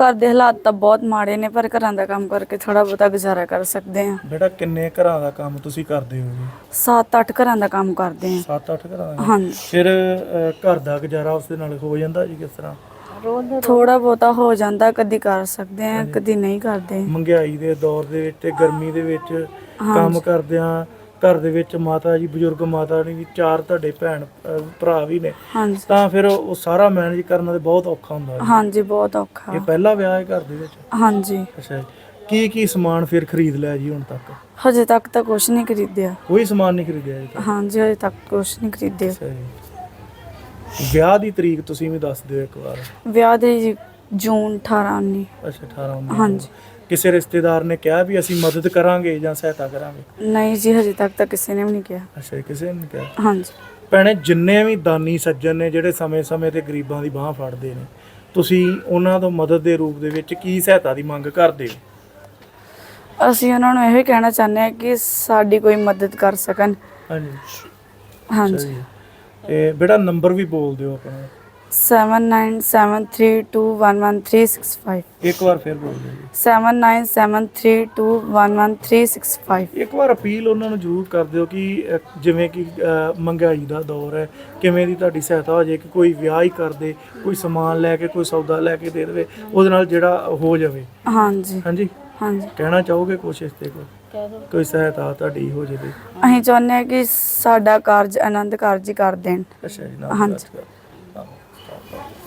ਘਰ ਦੇ ਹਾਲਾਤ ਤਾਂ ਬਹੁਤ ਮਾੜੇ ਨੇ ਪਰ ਘਰਾਂ ਦਾ ਕੰਮ ਕਰਕੇ ਥੋੜਾ ਬਹੁਤਾ ਗੁਜ਼ਾਰਾ ਕਰ ਸਕਦੇ ਹਾਂ। ਬੇਟਾ ਕਿੰਨੇ ਘਰਾਂ ਦਾ ਕੰਮ ਤੁਸੀਂ ਕਰਦੇ ਹੋ ਜੀ? 7-8 ਘਰਾਂ ਦਾ ਕੰਮ ਕਰਦੇ ਹਾਂ। 7-8 ਘਰਾਂ ਦਾ? ਹਾਂਜੀ। ਫਿਰ ਅਹ, ਘਰ ਦਾ ਗੁਜ਼ਾਰਾ ਉਸ ਦੇ ਨਾਲ ਹੋ ਜਾਂਦਾ ਜੀ ਕਿਸ ਤਰ੍ਹਾਂ? ਥੋੜਾ ਬਹੁਤਾ ਹੋ ਜਾਂਦਾ ਕਦੀ ਕਰ ਸਕਦੇ ਹਾਂ ਕਦੀ ਨਹੀਂ ਕਰਦੇ। ਮਹਿੰਗਾਈ ਦੇ ਦੌਰ ਦੇ ਵਿੱਚ ਤੇ ਗਰਮੀ ਦੇ ਵਿੱਚ ਕੰਮ ਕਰਦਿਆਂ ਘਰ ਦੇ ਵਿੱਚ ਮਾਤਾ ਜੀ ਬਜ਼ੁਰਗ ਮਾਤਾ ਨੇ ਵੀ ਚਾਰ ਤੁਹਾਡੇ ਭੈਣ ਅਹ, ਭਰਾ ਵੀ ਨੇ। ਹਾਂਜੀ। ਤਾਂ ਫਿਰ ਉਹ ਸਾਰਾ ਮੈਨੇਜ ਕਰਨਾ ਤੇ ਬਹੁਤ ਔਖਾ ਹੁੰਦਾ ਜੀ ਹਾਂਜੀ ਬਹੁਤ ਔਖਾ। ਇਹ ਪਹਿਲਾ ਵਿਆਹ ਹੈ ਘਰ ਦੇ ਵਿੱਚ? ਹਾਂਜੀ। ਅੱਛਾ ਜੀ। ਕੀ ਕੀ ਸਮਾਨ ਫਿਰ ਖਰੀਦ ਲਿਆ ਜੀ ਹੁਣ ਤੱਕ? ਹਜੇ ਤੱਕ ਤਾਂ ਕੁਝ ਨਹੀਂ ਖਰੀਦਿਆ। ਕੋਈ ਸਮਾਨ ਨਹੀਂ ਖਰੀਦਿਆ ਜੀ? ਤੱਕ ਹਾਂਜੀ ਹਜੇ ਤੱਕ ਕੁਝ ਨਹੀਂ ਖਰੀਦਿਆ। ਅੱਛਾ ਜੀ। ਵਿਆਹ ਦੀ ਤਰੀਕ ਤੁਸੀਂ ਵੀ ਦੱਸ ਦਿਓ ਇੱਕ ਵਾਰ। ਵਿਆਹ ਦੇ ਜੀ ਜੂਨ 18 19 ਅੱਛਾ 18 19 ਹਾਂਜੀ। ਕਿਸੇ ਰਿਸ਼ਤੇਦਾਰ ਨੇ ਕਿਹਾ ਵੀ ਅਸੀਂ ਮਦਦ ਕਰਾਂਗੇ ਜਾਂ ਸਹਾਇਤਾ ਕਰਾਂਗੇ? ਨਹੀਂ ਜੀ ਹਜੇ ਤੱਕ ਤਾਂ ਕਿਸੇ ਨੇ ਵੀ ਨਹੀਂ ਕਿਹਾ। ਅੱਛਾ ਜੀ, ਕਿਸੇ ਨੇ ਨਹੀਂ ਕਿਹਾ? ਹਾਂਜੀ। ਭੈਣੇ ਜਿੰਨੇ ਵੀ ਦਾਨੀ ਸੱਜਣ ਨੇ ਜਿਹੜੇ ਸਮੇਂ-ਸਮੇਂ ਤੇ ਗਰੀਬਾਂ ਦੀ ਬਾਹ ਫੜਦੇ ਨੇ ਤੁਸੀਂ ਉਹਨਾਂ ਤੋਂ ਮਦਦ ਦੇ ਰੂਪ ਦੇ ਵਿੱਚ ਕੀ ਸਹਾਇਤਾ ਦੀ ਮੰਗ ਕਰਦੇ ਹੋ? ਅਸੀਂ ਉਹਨਾਂ ਨੂੰ ਇਹੋ ਹੀ ਕਹਿਣਾ ਚਾਹੁੰਦੇ ਹਾਂ ਕਿ ਸਾਡੀ ਕੋਈ ਮਦਦ ਕਰ ਸਕਣ। ਹਾਂਜੀ। ਹਾਂਜੀ। ਤੇ ਬੇਟਾ ਨੰਬਰ ਵੀ ਬੋਲ ਦਿਓ ਆਪਣਾ। 7973211365 ਇੱਕ ਵਾਰ ਫਿਰ ਬੋਲ ਦਿਓ ਜੀ। 7973211365 ਇੱਕ ਵਾਰ ਅਪੀਲ ਉਹਨਾਂ ਨੂੰ ਜ਼ਰੂਰ ਕਰ ਦਿਓ ਕਿ ਅਹ, ਜਿਵੇਂ ਕਿ ਅਹ, ਮਹਿੰਗਾਈ ਦਾ ਦੌਰ ਹੈ ਕਿਵੇਂ ਦੀ ਤੁਹਾਡੀ ਸਹਾਇਤਾ ਹੋ ਜਾਏ ਕਿ ਕੋਈ ਵਿਆਹ ਹੀ ਕਰ ਦੇ ਕੋਈ ਸਮਾਨ ਲੈ ਕੇ ਕੋਈ ਸੌਦਾ ਲੈ ਕੇ ਦੇ ਦੇਵੇ ਉਹਦੇ ਨਾਲ ਜਿਹੜਾ ਹੋ ਜਾਵੇ। ਹਾਂਜੀ। ਹਾਂਜੀ? ਹਾਂਜੀ। ਕਹਿਣਾ ਚਾਹੋਗੇ ਕੁਛ ਇਸ ਤੇ ਕੋਈ? ਕੋਈ ਸਹਾਇਤਾ ਤੁਹਾਡੀ ਹੋ ਜਾਵੇ। ਅਸੀਂ ਚਾਹੁੰਦੇ ਹਾਂ ਕਿ ਸਾਡਾ ਕਾਰਜ ਆਨੰਦ ਕਾਰਜ ਹੀ ਕਰ ਦੇਣ। ਅੱਛਾ ਜੀ ਨਾਲ ਹਾਂਜੀ। ਕਰ।